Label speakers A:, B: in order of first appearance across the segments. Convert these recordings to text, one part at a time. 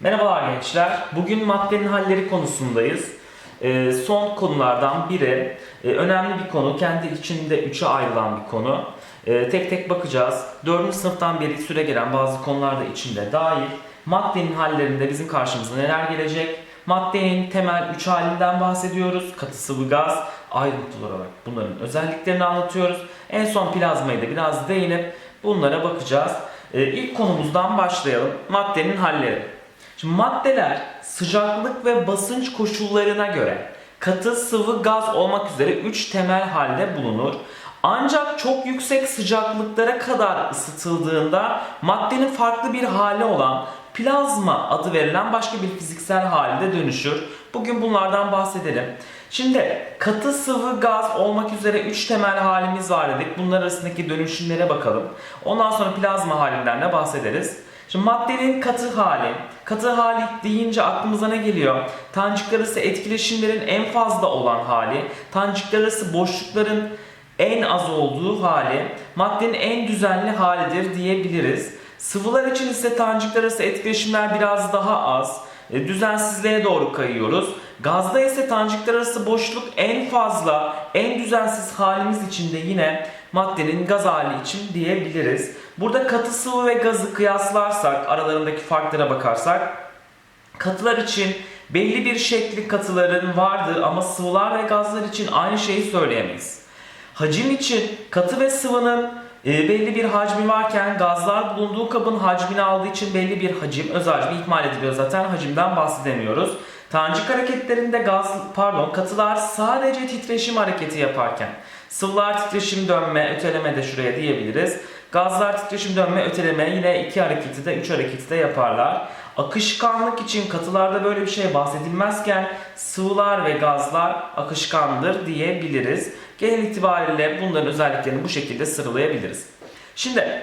A: Merhabalar gençler. Bugün maddenin halleri konusundayız. Ee, son konulardan biri. Ee, önemli bir konu. Kendi içinde üçe ayrılan bir konu. Ee, tek tek bakacağız. Dördüncü sınıftan beri süre gelen bazı konular da içinde dahil. Maddenin hallerinde bizim karşımıza neler gelecek? Maddenin temel üç halinden bahsediyoruz. Katı sıvı gaz, ayrıntılı olarak bunların özelliklerini anlatıyoruz. En son plazmayı da biraz değinip bunlara bakacağız. Ee, ilk konumuzdan başlayalım. Maddenin halleri. Şimdi maddeler sıcaklık ve basınç koşullarına göre katı, sıvı, gaz olmak üzere 3 temel halde bulunur. Ancak çok yüksek sıcaklıklara kadar ısıtıldığında maddenin farklı bir hali olan plazma adı verilen başka bir fiziksel halde dönüşür. Bugün bunlardan bahsedelim. Şimdi katı, sıvı, gaz olmak üzere 3 temel halimiz var dedik. Bunlar arasındaki dönüşümlere bakalım. Ondan sonra plazma halinden de bahsederiz. Şimdi maddenin katı hali. Katı hali deyince aklımıza ne geliyor? Tanecikler arası etkileşimlerin en fazla olan hali, tanecikler arası boşlukların en az olduğu hali, maddenin en düzenli halidir diyebiliriz. Sıvılar için ise tanecikler arası etkileşimler biraz daha az. E, Düzensizliğe doğru kayıyoruz. Gazda ise tanecikler arası boşluk en fazla, en düzensiz halimiz için de yine maddenin gaz hali için diyebiliriz. Burada katı sıvı ve gazı kıyaslarsak, aralarındaki farklara bakarsak, katılar için belli bir şekli katıların vardır ama sıvılar ve gazlar için aynı şeyi söyleyemeyiz. Hacim için katı ve sıvının e, belli bir hacmi varken gazlar bulunduğu kabın hacmini aldığı için belli bir hacim, öz hacmi ihmal ediliyor zaten hacimden bahsedemiyoruz. Tanecik hareketlerinde gaz, pardon katılar sadece titreşim hareketi yaparken sıvılar titreşim dönme, öteleme de şuraya diyebiliriz. Gazlar titreşim dönme, öteleme yine iki hareketi de üç hareketi de yaparlar. Akışkanlık için katılarda böyle bir şey bahsedilmezken sıvılar ve gazlar akışkandır diyebiliriz. Genel itibariyle bunların özelliklerini bu şekilde sıralayabiliriz. Şimdi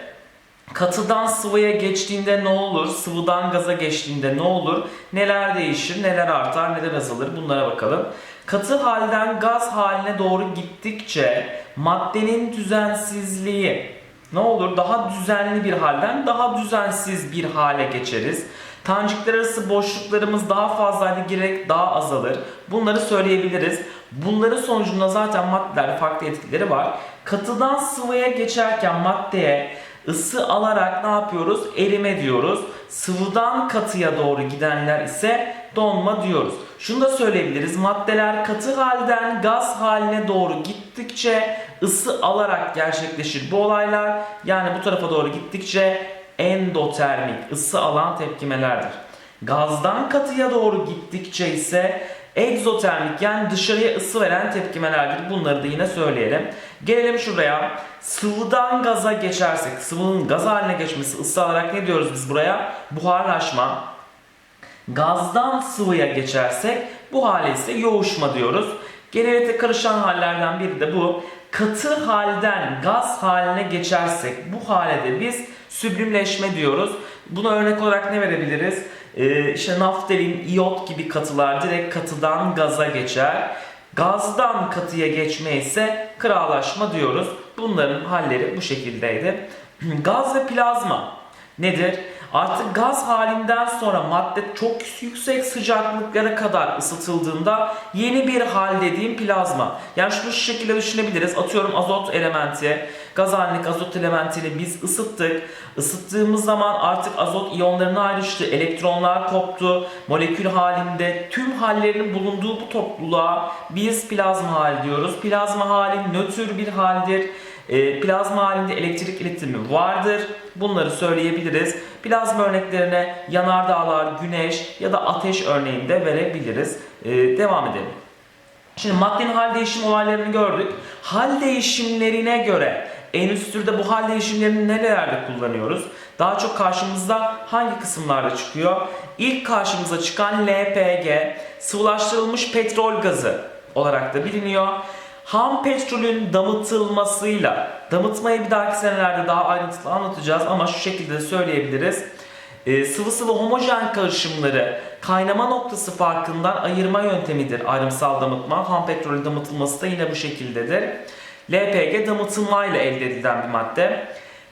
A: katıdan sıvıya geçtiğinde ne olur? Sıvıdan gaza geçtiğinde ne olur? Neler değişir? Neler artar? Neler azalır? Bunlara bakalım. Katı halden gaz haline doğru gittikçe maddenin düzensizliği ne olur? Daha düzenli bir halden daha düzensiz bir hale geçeriz. Tanecikler arası boşluklarımız daha fazlaydı girerek daha azalır. Bunları söyleyebiliriz. Bunların sonucunda zaten maddelerde farklı etkileri var. Katıdan sıvıya geçerken maddeye ısı alarak ne yapıyoruz? Erime diyoruz. Sıvıdan katıya doğru gidenler ise donma diyoruz. Şunu da söyleyebiliriz. Maddeler katı halden gaz haline doğru gittikçe ısı alarak gerçekleşir bu olaylar. Yani bu tarafa doğru gittikçe endotermik ısı alan tepkimelerdir. Gazdan katıya doğru gittikçe ise egzotermik yani dışarıya ısı veren tepkimelerdir. Bunları da yine söyleyelim. Gelelim şuraya. Sıvıdan gaza geçersek, sıvının gaz haline geçmesi ısı alarak ne diyoruz biz buraya? Buharlaşma. Gazdan sıvıya geçersek bu hale ise yoğuşma diyoruz. Genellikle karışan hallerden biri de bu. Katı halden gaz haline geçersek bu hale de biz süblimleşme diyoruz. Buna örnek olarak ne verebiliriz? Ee, işte naftalin, iyot gibi katılar direkt katıdan gaza geçer. Gazdan katıya geçme ise kıralaşma diyoruz. Bunların halleri bu şekildeydi. Gaz ve plazma nedir? Artık gaz halinden sonra madde çok yüksek sıcaklıklara kadar ısıtıldığında yeni bir hal dediğim plazma. Yani şunu şu şekilde düşünebiliriz. Atıyorum azot elementi, gaz halindeki azot elementini biz ısıttık. Isıttığımız zaman artık azot iyonlarına ayrıştı, elektronlar koptu, molekül halinde tüm hallerinin bulunduğu bu topluluğa biz plazma hali diyoruz. Plazma hali nötr bir haldir. E, plazma halinde elektrik iletimi vardır. Bunları söyleyebiliriz. Plazma örneklerine yanardağlar, güneş ya da ateş örneğinde verebiliriz. E, devam edelim. Şimdi maddenin hal değişim olaylarını gördük. Hal değişimlerine göre endüstride bu hal değişimlerini nerelerde kullanıyoruz? Daha çok karşımızda hangi kısımlarda çıkıyor? İlk karşımıza çıkan LPG, sıvılaştırılmış petrol gazı olarak da biliniyor. Ham petrolün damıtılmasıyla, damıtmayı bir dahaki senelerde daha ayrıntılı anlatacağız ama şu şekilde de söyleyebiliriz. Ee, sıvı sıvı homojen karışımları kaynama noktası farkından ayırma yöntemidir ayrımsal damıtma. Ham petrolün damıtılması da yine bu şekildedir. LPG damıtılmayla elde edilen bir madde.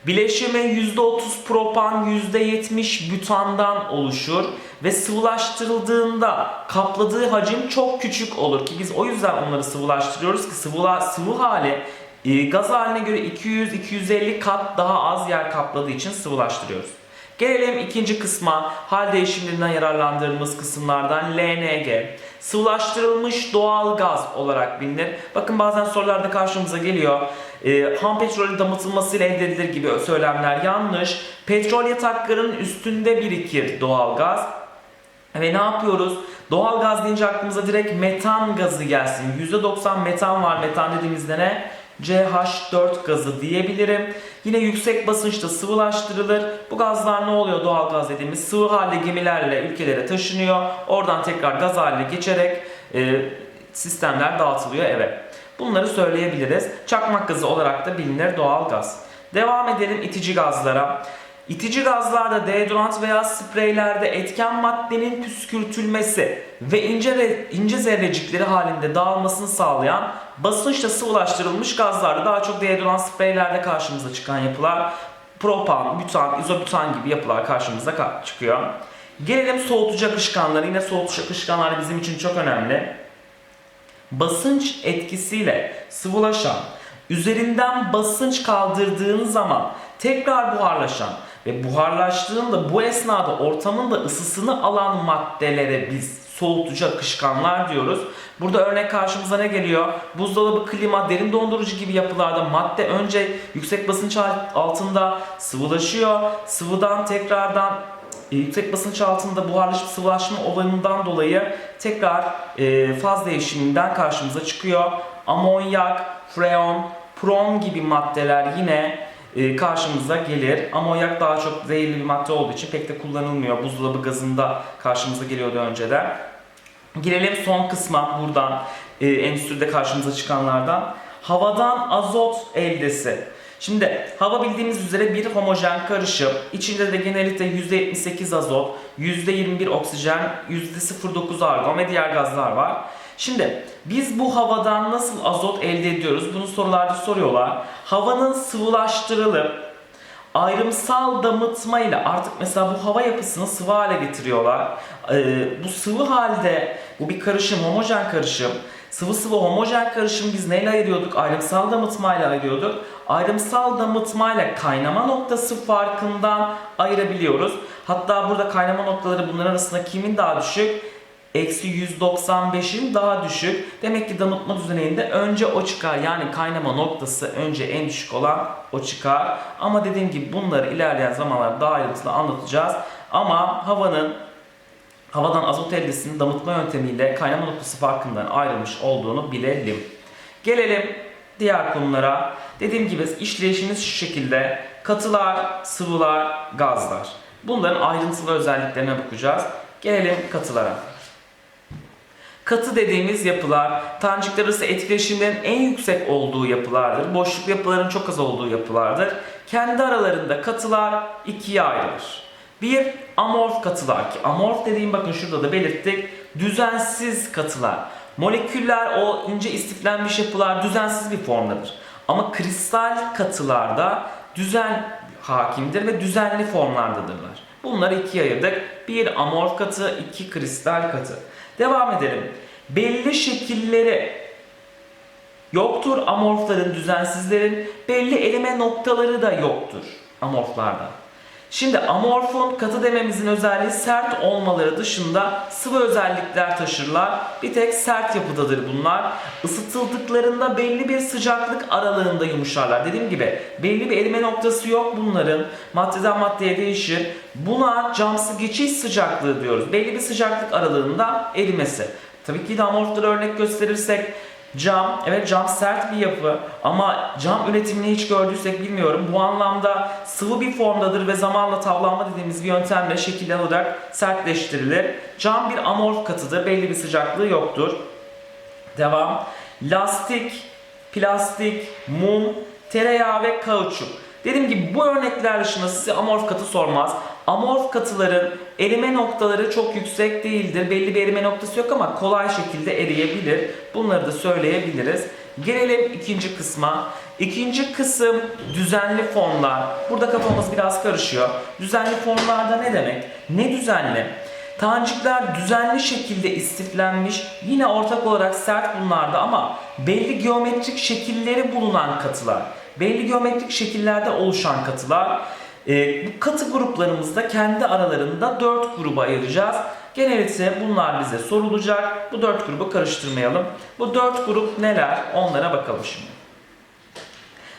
A: Bileşimi %30 propan, %70 butandan oluşur ve sıvılaştırıldığında kapladığı hacim çok küçük olur ki biz o yüzden onları sıvılaştırıyoruz ki sıvıla, sıvı hali e, gaz haline göre 200-250 kat daha az yer kapladığı için sıvılaştırıyoruz. Gelelim ikinci kısma, hal değişimlerinden yararlandığımız kısımlardan LNG. Sıvılaştırılmış doğal gaz olarak bilinir. Bakın bazen sorularda karşımıza geliyor. E, ham petrolün damıtılmasıyla elde edilir gibi söylemler yanlış. Petrol yataklarının üstünde birikir doğal gaz. Ve ne yapıyoruz? Doğal gaz deyince aklımıza direkt metan gazı gelsin. %90 metan var. Metan dediğimizde ne? CH4 gazı diyebilirim. Yine yüksek basınçta sıvılaştırılır. Bu gazlar ne oluyor doğal gaz dediğimiz? Sıvı halde gemilerle ülkelere taşınıyor. Oradan tekrar gaz haline geçerek e, sistemler dağıtılıyor eve. Bunları söyleyebiliriz. Çakmak gazı olarak da bilinir doğal gaz. Devam edelim itici gazlara. İtici gazlarda deodorant veya spreylerde etken maddenin püskürtülmesi ve ince, ince zerrecikleri halinde dağılmasını sağlayan basınçla sıvılaştırılmış gazlarda daha çok deodorant spreylerde karşımıza çıkan yapılar propan, butan, izobutan gibi yapılar karşımıza çıkıyor. Gelelim soğutucu akışkanları. Yine soğutucu akışkanlar bizim için çok önemli. Basınç etkisiyle sıvılaşan, üzerinden basınç kaldırdığın zaman tekrar buharlaşan ve buharlaştığında bu esnada ortamın da ısısını alan maddelere biz soğutucu akışkanlar diyoruz. Burada örnek karşımıza ne geliyor? Buzdolabı, klima, derin dondurucu gibi yapılarda madde önce yüksek basınç altında sıvılaşıyor. Sıvıdan tekrardan yüksek basınç altında buharlaşıp sıvılaşma olayından dolayı tekrar e, faz değişiminden karşımıza çıkıyor. Amonyak, freon, pron gibi maddeler yine e, karşımıza gelir. Amonyak daha çok zehirli bir madde olduğu için pek de kullanılmıyor. Buzdolabı gazında karşımıza geliyordu önceden. Girelim son kısma buradan e, endüstride karşımıza çıkanlardan. Havadan azot eldesi. Şimdi hava bildiğimiz üzere bir homojen karışım. İçinde de genellikle %78 azot, %21 oksijen, %09 argon ve diğer gazlar var. Şimdi biz bu havadan nasıl azot elde ediyoruz? Bunu sorularda soruyorlar. Havanın sıvılaştırılıp ayrımsal damıtmayla artık mesela bu hava yapısını sıvı hale getiriyorlar. Ee, bu sıvı halde bu bir karışım, homojen karışım. Sıvı sıvı homojen karışım biz neyle ayırıyorduk? Ayrımsal damıtmayla ayırıyorduk. Ayrımsal damıtmayla kaynama noktası farkından ayırabiliyoruz. Hatta burada kaynama noktaları bunların arasında kimin daha düşük? Eksi 195'in daha düşük. Demek ki damıtma düzeninde önce o çıkar. Yani kaynama noktası önce en düşük olan o çıkar. Ama dediğim gibi bunları ilerleyen zamanlarda daha ayrıntılı anlatacağız. Ama havanın havadan azot eldesinin damıtma yöntemiyle kaynama noktası farkından ayrılmış olduğunu bilelim. Gelelim diğer konulara. Dediğim gibi işleyişimiz şu şekilde. Katılar, sıvılar, gazlar. Bunların ayrıntılı özelliklerine bakacağız. Gelelim katılara. Katı dediğimiz yapılar tanecikler arası etkileşimlerin en yüksek olduğu yapılardır. Boşluk yapıların çok az olduğu yapılardır. Kendi aralarında katılar ikiye ayrılır. Bir amorf katılar ki amorf dediğim bakın şurada da belirttik. Düzensiz katılar. Moleküller o ince istiflenmiş yapılar düzensiz bir formdadır. Ama kristal katılarda düzen hakimdir ve düzenli formlardadırlar. Bunları ikiye ayırdık. Bir amorf katı, iki kristal katı. Devam edelim. Belli şekilleri yoktur amorfların, düzensizlerin. Belli eleme noktaları da yoktur amorflarda. Şimdi amorfun katı dememizin özelliği sert olmaları dışında sıvı özellikler taşırlar. Bir tek sert yapıdadır bunlar. Isıtıldıklarında belli bir sıcaklık aralığında yumuşarlar. Dediğim gibi belli bir erime noktası yok bunların. Maddeden maddeye değişir. Buna camsı geçiş sıcaklığı diyoruz. Belli bir sıcaklık aralığında erimesi. Tabii ki de amorfları örnek gösterirsek Cam, evet cam sert bir yapı ama cam üretimini hiç gördüysek bilmiyorum. Bu anlamda sıvı bir formdadır ve zamanla tavlanma dediğimiz bir yöntemle şekillenilerek sertleştirilir. Cam bir amorf katıdır, belli bir sıcaklığı yoktur. Devam. Lastik, plastik, mum, tereyağı ve kauçuk. Dediğim gibi bu örnekler dışında size amorf katı sormaz. Amorf katıların erime noktaları çok yüksek değildir. Belli bir erime noktası yok ama kolay şekilde eriyebilir. Bunları da söyleyebiliriz. Gelelim ikinci kısma. İkinci kısım düzenli formlar. Burada kafamız biraz karışıyor. Düzenli formlarda ne demek? Ne düzenli? Tanecikler düzenli şekilde istiflenmiş, yine ortak olarak sert bunlarda ama belli geometrik şekilleri bulunan katılar. Belli geometrik şekillerde oluşan katılar. Ee, bu katı gruplarımızda kendi aralarında 4 gruba ayıracağız. Genellikle bunlar bize sorulacak. Bu 4 grubu karıştırmayalım. Bu 4 grup neler? Onlara bakalım şimdi.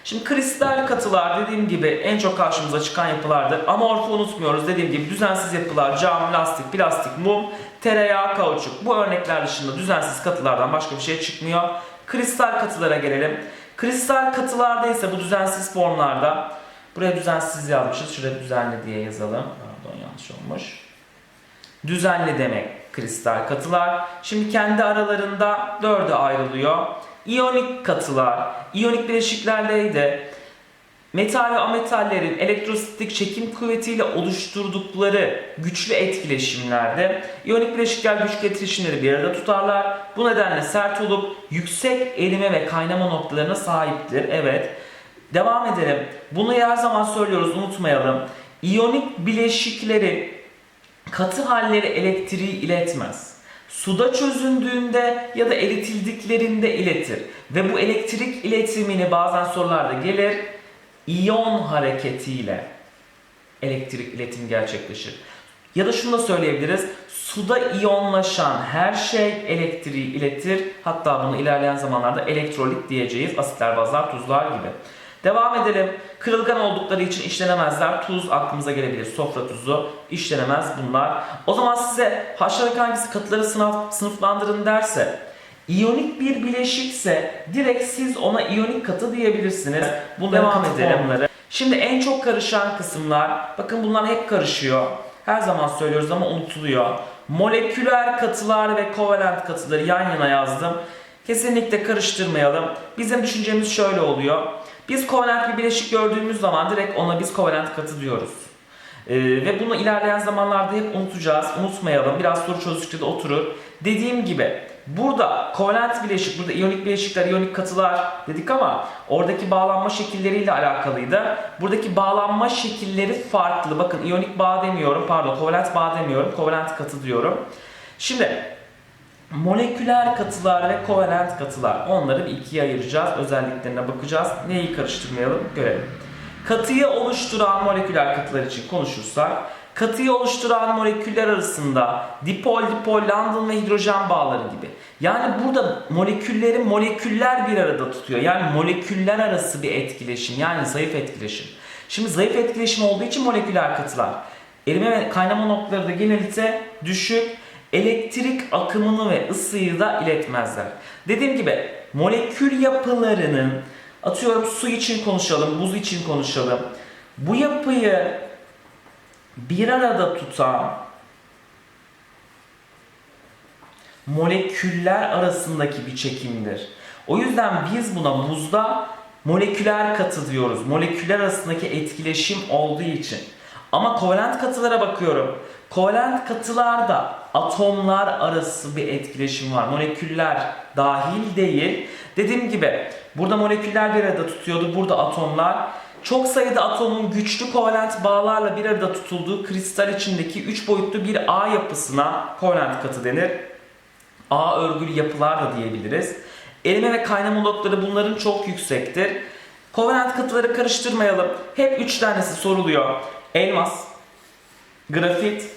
A: Şimdi kristal katılar dediğim gibi en çok karşımıza çıkan yapılardır. Amorfu unutmuyoruz dediğim gibi düzensiz yapılar cam, lastik, plastik, mum, tereyağı, kauçuk. Bu örnekler dışında düzensiz katılardan başka bir şey çıkmıyor. Kristal katılara gelelim. Kristal katılarda ise bu düzensiz formlarda buraya düzensiz yazmışız. Şuraya düzenli diye yazalım. Pardon yanlış olmuş. Düzenli demek kristal katılar. Şimdi kendi aralarında dörde ayrılıyor. İyonik katılar, iyonik bileşiklerle metal ve ametallerin elektrostatik çekim kuvvetiyle oluşturdukları güçlü etkileşimlerde iyonik bileşikler güçlü etkileşimleri bir arada tutarlar. Bu nedenle sert olup yüksek erime ve kaynama noktalarına sahiptir. Evet. Devam edelim. Bunu her zaman söylüyoruz unutmayalım. İyonik bileşiklerin katı halleri elektriği iletmez. Suda çözündüğünde ya da eritildiklerinde iletir. Ve bu elektrik iletimini bazen sorularda gelir. İyon hareketiyle elektrik iletimi gerçekleşir. Ya da şunu da söyleyebiliriz. Suda iyonlaşan her şey elektriği iletir. Hatta bunu ilerleyen zamanlarda elektrolit diyeceğiz. Asitler, bazlar, tuzlar gibi. Devam edelim. Kırılgan oldukları için işlenemezler. Tuz aklımıza gelebilir. Sofra tuzu işlenemez bunlar. O zaman size aşağıdaki hangisi katıları sınıf, sınıflandırın derse İyonik bir bileşikse direkt siz ona iyonik katı diyebilirsiniz. Bunu devam edelim. Bunları. Şimdi en çok karışan kısımlar, bakın bunlar hep karışıyor. Her zaman söylüyoruz ama unutuluyor. Moleküler katılar ve kovalent katıları yan yana yazdım. Kesinlikle karıştırmayalım. Bizim düşüncemiz şöyle oluyor. Biz kovalent bir bileşik gördüğümüz zaman direkt ona biz kovalent katı diyoruz. Ee, ve bunu ilerleyen zamanlarda hep unutacağız. Unutmayalım. Biraz soru çözdükçe de oturur. Dediğim gibi burada kovalent bileşik, burada iyonik bileşikler, iyonik katılar dedik ama oradaki bağlanma şekilleriyle alakalıydı. Buradaki bağlanma şekilleri farklı. Bakın iyonik bağ demiyorum, pardon kovalent bağ demiyorum, kovalent katı diyorum. Şimdi moleküler katılar ve kovalent katılar. Onları bir ikiye ayıracağız. Özelliklerine bakacağız. Neyi karıştırmayalım görelim. Katıyı oluşturan moleküler katılar için konuşursak, katıyı oluşturan moleküller arasında dipol, dipol, London ve hidrojen bağları gibi. Yani burada molekülleri moleküller bir arada tutuyor. Yani moleküller arası bir etkileşim. Yani zayıf etkileşim. Şimdi zayıf etkileşim olduğu için moleküler katılar. Erime ve kaynama noktaları da genellikle düşük elektrik akımını ve ısıyı da iletmezler. Dediğim gibi molekül yapılarının atıyorum su için konuşalım, buz için konuşalım. Bu yapıyı bir arada tutan moleküller arasındaki bir çekimdir. O yüzden biz buna buzda moleküler katı diyoruz. Moleküller arasındaki etkileşim olduğu için. Ama kovalent katılara bakıyorum. Kovalent katılarda atomlar arası bir etkileşim var. Moleküller dahil değil. Dediğim gibi burada moleküller bir arada tutuyordu. Burada atomlar. Çok sayıda atomun güçlü kovalent bağlarla bir arada tutulduğu kristal içindeki 3 boyutlu bir A yapısına kovalent katı denir. A örgülü yapılar da diyebiliriz. Erime ve kaynama noktaları bunların çok yüksektir. Kovalent katıları karıştırmayalım. Hep 3 tanesi soruluyor. Elmas, grafit,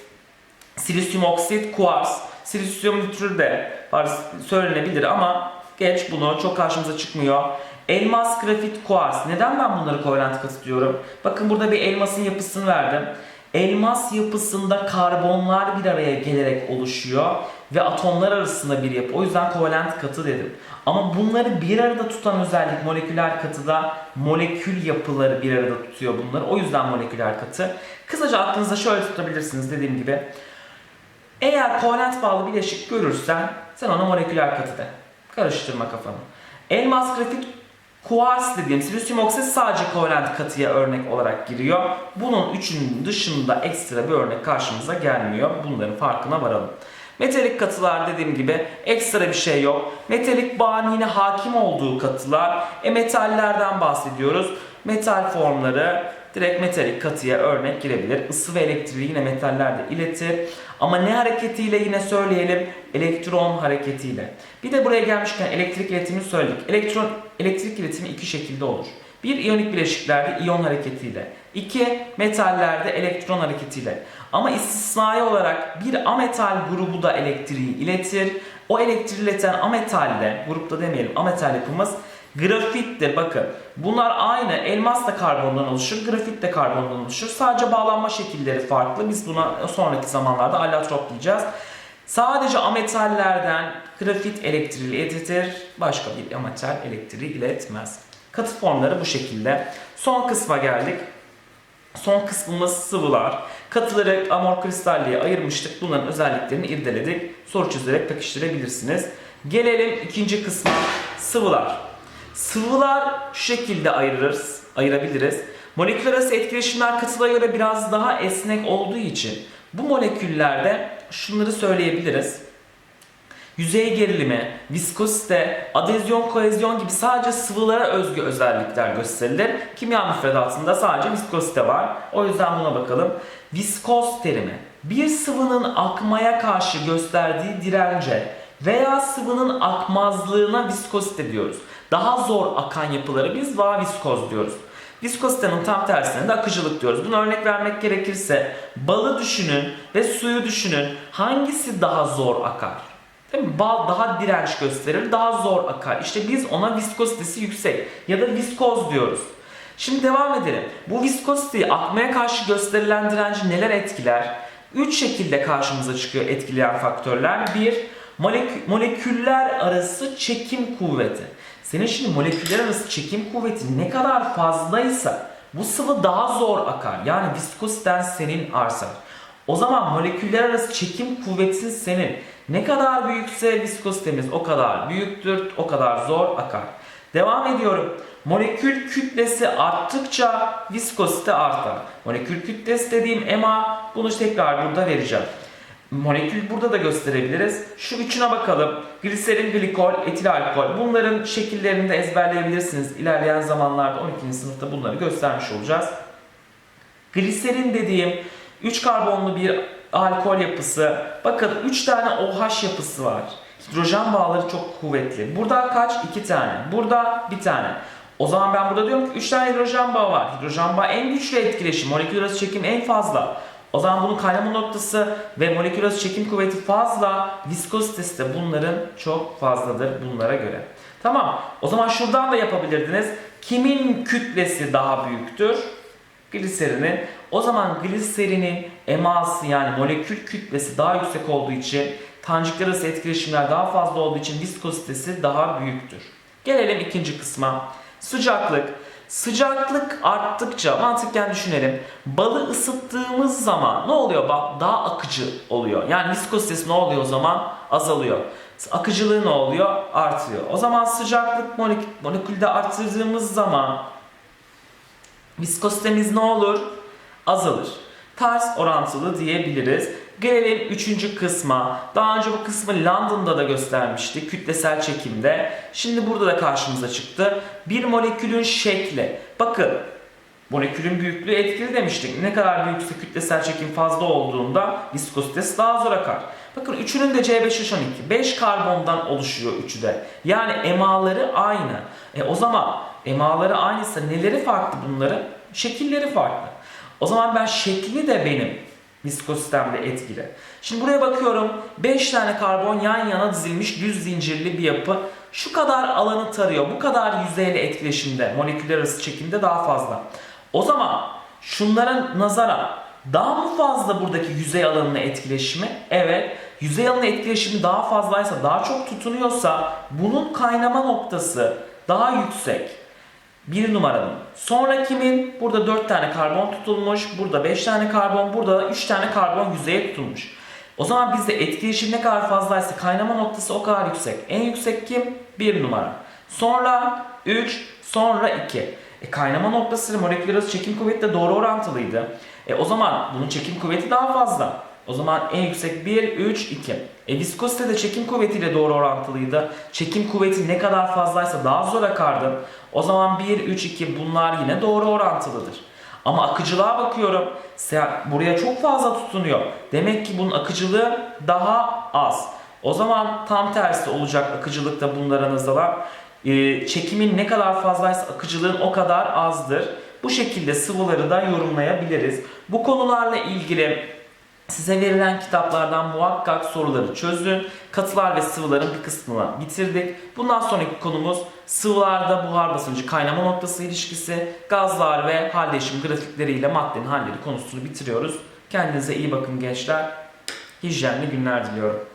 A: silisyum oksit, kuars, silisyum nitrür de var söylenebilir ama geç bunu çok karşımıza çıkmıyor. Elmas, grafit, kuars. Neden ben bunları kovalent katı diyorum? Bakın burada bir elmasın yapısını verdim. Elmas yapısında karbonlar bir araya gelerek oluşuyor ve atomlar arasında bir yapı. O yüzden kovalent katı dedim. Ama bunları bir arada tutan özellik moleküler katıda molekül yapıları bir arada tutuyor bunları. O yüzden moleküler katı. Kısaca aklınızda şöyle tutabilirsiniz dediğim gibi. Eğer kovalent bağlı bileşik görürsen sen ona moleküler katı de. Karıştırma kafanı. Elmas, grafit, kuars dediğim silisyum oksit sadece kovalent katıya örnek olarak giriyor. Bunun üçünün dışında ekstra bir örnek karşımıza gelmiyor. Bunların farkına varalım. Metalik katılar dediğim gibi ekstra bir şey yok. Metalik bağın yine hakim olduğu katılar. E metallerden bahsediyoruz. Metal formları direkt metalik katıya örnek girebilir. Isı ve elektriği yine metaller de iletir. Ama ne hareketiyle yine söyleyelim? Elektron hareketiyle. Bir de buraya gelmişken elektrik iletimini söyledik. Elektron elektrik iletimi iki şekilde olur. Bir iyonik bileşiklerde iyon hareketiyle. iki metallerde elektron hareketiyle. Ama istisnai olarak bir ametal grubu da elektriği iletir. O elektriği ileten ametalle, grupta demeyelim ametal yapımız grafittir. Bakın bunlar aynı. Elmas da karbondan oluşur, grafit de karbondan oluşur. Sadece bağlanma şekilleri farklı. Biz buna sonraki zamanlarda allotrop diyeceğiz. Sadece ametallerden grafit elektriği iletir, başka bir ametal elektriği iletmez. Katı formları bu şekilde. Son kısma geldik. Son kısmımız sıvılar. Katıları amor kristalliğe ayırmıştık. Bunların özelliklerini irdeledik. Soru çözerek pekiştirebilirsiniz. Gelelim ikinci kısma. Sıvılar. Sıvılar şu şekilde ayırırız, ayırabiliriz. Moleküler arası etkileşimler katılara göre biraz daha esnek olduğu için bu moleküllerde şunları söyleyebiliriz. Yüzey gerilimi, viskozite, adezyon, koezyon gibi sadece sıvılara özgü özellikler gösterilir. Kimya müfredatında sadece viskozite var. O yüzden buna bakalım. Viskoz terimi. Bir sıvının akmaya karşı gösterdiği dirence veya sıvının akmazlığına viskozite diyoruz. Daha zor akan yapıları biz vaviskoz diyoruz. Viskozitenin tam tersine de akıcılık diyoruz. Bunu örnek vermek gerekirse balı düşünün ve suyu düşünün. Hangisi daha zor akar? Bal daha direnç gösterir, daha zor akar. İşte biz ona viskozitesi yüksek ya da viskoz diyoruz. Şimdi devam edelim. Bu viskoziteyi akmaya karşı gösterilen direnci neler etkiler? Üç şekilde karşımıza çıkıyor etkileyen faktörler. Bir, molekü- moleküller arası çekim kuvveti. Senin şimdi moleküller arası çekim kuvveti ne kadar fazlaysa bu sıvı daha zor akar. Yani viskoziten senin artar. O zaman moleküller arası çekim kuvvetin senin ne kadar büyükse viskozitemiz o kadar büyüktür, o kadar zor akar. Devam ediyorum. Molekül kütlesi arttıkça viskozite artar. Molekül kütlesi dediğim MA bunu tekrar burada vereceğim. Molekül burada da gösterebiliriz. Şu üçüne bakalım. Gliserin, glikol, etil alkol. Bunların şekillerini de ezberleyebilirsiniz. İlerleyen zamanlarda 12. sınıfta bunları göstermiş olacağız. Gliserin dediğim 3 karbonlu bir alkol yapısı. Bakın 3 tane OH yapısı var. Hidrojen bağları çok kuvvetli. Burada kaç? 2 tane. Burada bir tane. O zaman ben burada diyorum ki 3 tane hidrojen bağı var. Hidrojen bağı en güçlü etkileşim. Molekül arası çekim en fazla. O zaman bunun kaynama noktası ve molekül arası çekim kuvveti fazla. Viskozitesi de bunların çok fazladır bunlara göre. Tamam. O zaman şuradan da yapabilirdiniz. Kimin kütlesi daha büyüktür? Gliserinin. O zaman gliserinin eması yani molekül kütlesi daha yüksek olduğu için tanecikler arası etkileşimler daha fazla olduğu için viskozitesi daha büyüktür. Gelelim ikinci kısma. Sıcaklık. Sıcaklık arttıkça mantıken düşünelim. Balı ısıttığımız zaman ne oluyor? Bak daha akıcı oluyor. Yani viskozitesi ne oluyor o zaman? Azalıyor. Akıcılığı ne oluyor? Artıyor. O zaman sıcaklık molek molekülde arttırdığımız zaman viskozitemiz ne olur? Azalır. Ters orantılı diyebiliriz. Gelelim üçüncü kısma. Daha önce bu kısmı London'da da göstermiştik. Kütlesel çekimde. Şimdi burada da karşımıza çıktı. Bir molekülün şekli. Bakın molekülün büyüklüğü etkili demiştik. Ne kadar büyükse kütlesel çekim fazla olduğunda viskozitesi daha zor akar. Bakın üçünün de C5H12. 5 karbondan oluşuyor üçü de. Yani emaları aynı. E o zaman emaları aynıysa neleri farklı bunların? Şekilleri farklı. O zaman ben şekli de benim viskozistemde etkili. Şimdi buraya bakıyorum. 5 tane karbon yan yana dizilmiş düz zincirli bir yapı. Şu kadar alanı tarıyor. Bu kadar yüzeyle etkileşimde, moleküller arası çekimde daha fazla. O zaman şunlara nazaran daha mı fazla buradaki yüzey alanına etkileşimi? Evet. Yüzey alanı etkileşimi daha fazlaysa, daha çok tutunuyorsa bunun kaynama noktası daha yüksek. Bir numaranın. Sonra kimin? Burada 4 tane karbon tutulmuş. Burada 5 tane karbon. Burada 3 tane karbon yüzeye tutulmuş. O zaman bizde etkileşim ne kadar fazlaysa kaynama noktası o kadar yüksek. En yüksek kim? 1 numara. Sonra 3, sonra 2. E kaynama noktası moleküler arası çekim kuvveti de doğru orantılıydı. E o zaman bunun çekim kuvveti daha fazla. O zaman en yüksek 1, 3, 2. E viskozite de çekim kuvvetiyle doğru orantılıydı. Çekim kuvveti ne kadar fazlaysa daha zor akardı. O zaman 1, 3, 2 bunlar yine doğru orantılıdır. Ama akıcılığa bakıyorum. Buraya çok fazla tutunuyor. Demek ki bunun akıcılığı daha az. O zaman tam tersi olacak akıcılıkta bunlara nazaran. Ee, çekimin ne kadar fazlaysa akıcılığın o kadar azdır. Bu şekilde sıvıları da yorumlayabiliriz. Bu konularla ilgili size verilen kitaplardan muhakkak soruları çözün. Katılar ve sıvıların bir kısmını bitirdik. Bundan sonraki konumuz sıvılarda buhar basıncı kaynama noktası ilişkisi, gazlar ve hal değişim grafikleriyle maddenin halleri konusunu bitiriyoruz. Kendinize iyi bakın gençler. Hijyenli günler diliyorum.